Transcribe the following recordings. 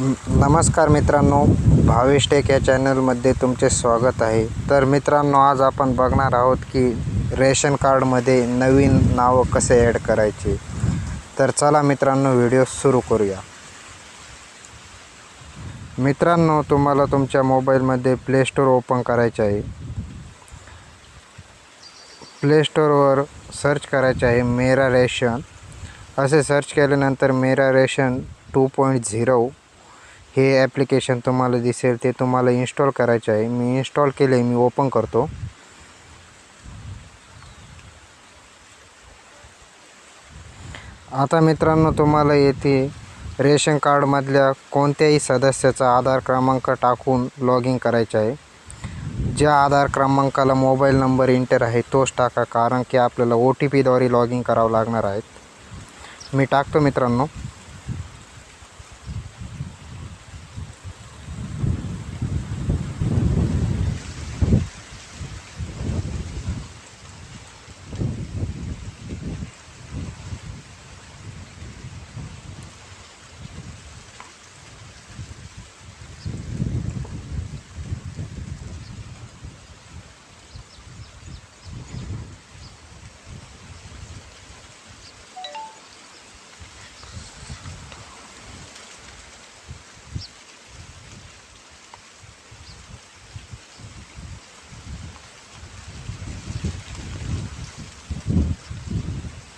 नमस्कार मित्रांनो भावेश टेक या चॅनलमध्ये तुमचे स्वागत आहे. तर मित्रांनो आज आपण बघणार आहोत की रेशन कार्डमध्ये नवीन नावं कसे ॲड करायचे. तर चला मित्रांनो व्हिडिओ सुरू करूया. मित्रांनो तुम्हाला तुमच्या मोबाईलमध्ये प्ले स्टोअर ओपन करायचे आहे. प्ले स्टोअरवर सर्च करायचे आहे मेरा रेशन. असे सर्च केल्यानंतर Mera ration two point zero हे ॲप्लिकेशन तुम्हाला दिसेल ते तुम्हाला इन्स्टॉल करायचे आहे. मी इन्स्टॉल केले मी ओपन करतो. आता मित्रांनो तुम्हाला येथे रेशन कार्डमधल्या कोणत्याही सदस्याचा आधार क्रमांक टाकून लॉग इन करायचे आहे. ज्या आधार क्रमांकाला मोबाईल नंबर इंटर आहे तोच टाका कारण की आपल्याला ओ टी पीद्वारे लॉग इन करावं लागणार आहेत मी टाकतो मित्रांनो.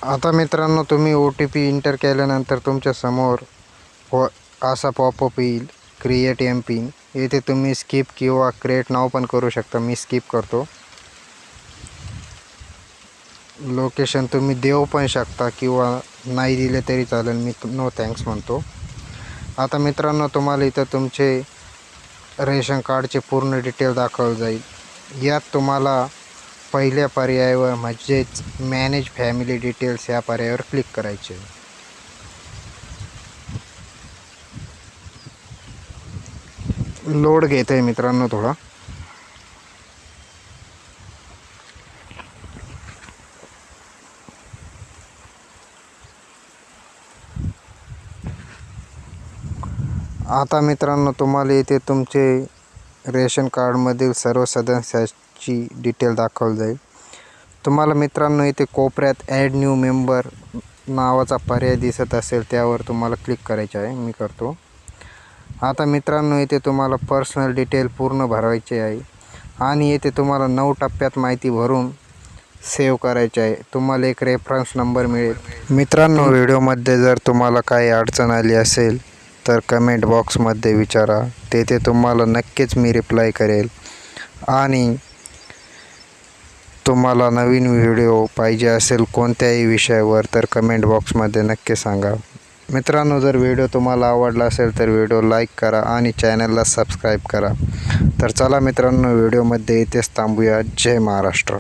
आता मित्रांनो तुम्ही ओ टी पी इंटर केल्यानंतर तुमच्यासमोर व असा पॉपअप येईल क्रिएट एम पिन येथे तुम्ही स्किप किंवा क्रिएट नाव पण करू शकता. मी स्किप करतो. लोकेशन तुम्ही देऊ पण शकता किंवा नाही दिले तरी चालेल. मी नो थँक्स म्हणतो. आता मित्रांनो तुम्हाला इथं तुमचे रेशन कार्डचे पूर्ण डिटेल दाखवलं जाईल. यात तुम्हाला पहिल्या पर्यायावर म्हणजेच मॅनेज फॅमिली डिटेल्स या पर्यायावर क्लिक करायचे. लोड घेत आहे मित्रांनो थोडा. आता मित्रांनो तुम्हाला इथे तुमचे रेशन कार्डमधील सर्व ची डिटेल दाखवली जाईल. तुम्हाला मित्रांनो इथे कोपऱ्यात ॲड न्यू मेंबर नावाचा पर्याय दिसत असेल त्यावर तुम्हाला क्लिक करायचे आहे. मी करतो. आता मित्रांनो इथे तुम्हाला पर्सनल डिटेल पूर्ण भरवायचे आहे. आणि येथे तुम्हाला नऊ टप्प्यात माहिती भरून सेव्ह करायचे आहे. तुम्हाला एक रेफरन्स नंबर मिळेल. मित्रांनो व्हिडिओमध्ये जर तुम्हाला काही अडचण आली असेल तर कमेंट बॉक्समध्ये विचारा. तेथे तुम्हाला नक्कीच मी रिप्लाय करेल. आणि तुम्हाला नवीन व्हिडिओ पाहिजे असेल कोणत्याही विषयावर तर कमेंट बॉक्समध्ये नक्की सांगा. मित्रांनो जर व्हिडिओ तुम्हाला आवडला असेल तर व्हिडिओ लाईक करा आणि चॅनलला सबस्क्राईब करा. तर चला मित्रांनो व्हिडिओमध्ये इथेच थांबूया. जय महाराष्ट्र.